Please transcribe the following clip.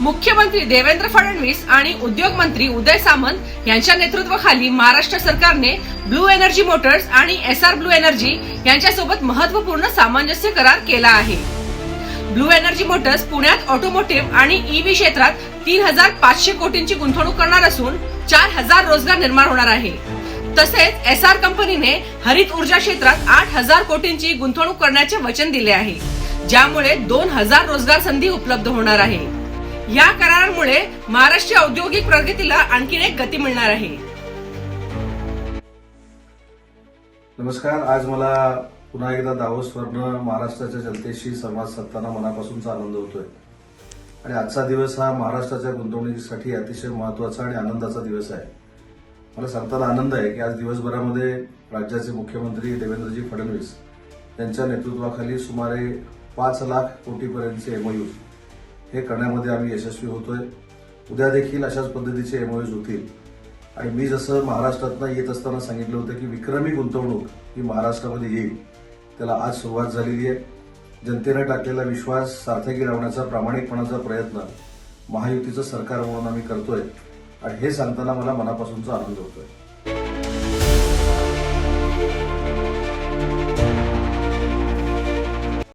मुख्यमंत्री देवेंद्र फडणवीस आणि उद्योग मंत्री उदय सामंत यांच्या नेतृत्वाखाली महाराष्ट्र सरकारने ब्लू एनर्जी मोटर्स आणि एस आर ब्लू एनर्जी यांच्यासोबत महत्त्वपूर्ण सामंजस्य करार केला आहे. ब्लू एनर्जी मोटर्स पुण्यात ऑटोमोटिव्ह आणि ईव्ही क्षेत्रात तीन हजार पाचशे कोटींची गुंतवणूक करणार असून चार हजार रोजगार निर्माण होणार आहे. तसेच एस आर कंपनीने हरित ऊर्जा क्षेत्रात आठ हजार कोटींची गुंतवणूक करण्याचे वचन दिले आहे. ज्यामुळे दोन हजार रोजगार संधी उपलब्ध होणार आहे. या करारामुळे महाराष्ट्र औद्योगिक प्रगतीला आणखीन एक गती मिळणार आहे. नमस्कार. आज मला पुन्हा एकदा दावोसवरनं महाराष्ट्राच्या जनतेशी संवाद साधताना मनापासूनचा आनंद होतोय. आणि आजचा दिवस हा महाराष्ट्राच्या गुंतवणुकीसाठी अतिशय महत्त्वाचा आणि आनंदाचा दिवस आहे. मला सांगताना आनंद आहे की आज दिवसभरामध्ये राज्याचे मुख्यमंत्री देवेंद्रजी फडणवीस यांच्या नेतृत्वाखाली सुमारे पाच लाख कोटीपर्यंतचे एमओयू हे करण्यामध्ये आम्ही यशस्वी होतोय. उद्या देखील अशाच पद्धतीचे एमओयूज होतील. आणि मी जसं महाराष्ट्रातनं येत असताना सांगितलं होतं की विक्रमी गुंतवणूक ही महाराष्ट्रामध्ये येईल. त्याला आज सुरुवात झालेली आहे. जनतेनं टाकलेला विश्वास सार्थकी लावण्याचा प्रामाणिकपणाचा प्रयत्न महायुतीचं सरकार म्हणून आम्ही करतोय. आणि हे सांगताना मला मनापासूनचा आनंद होतोय.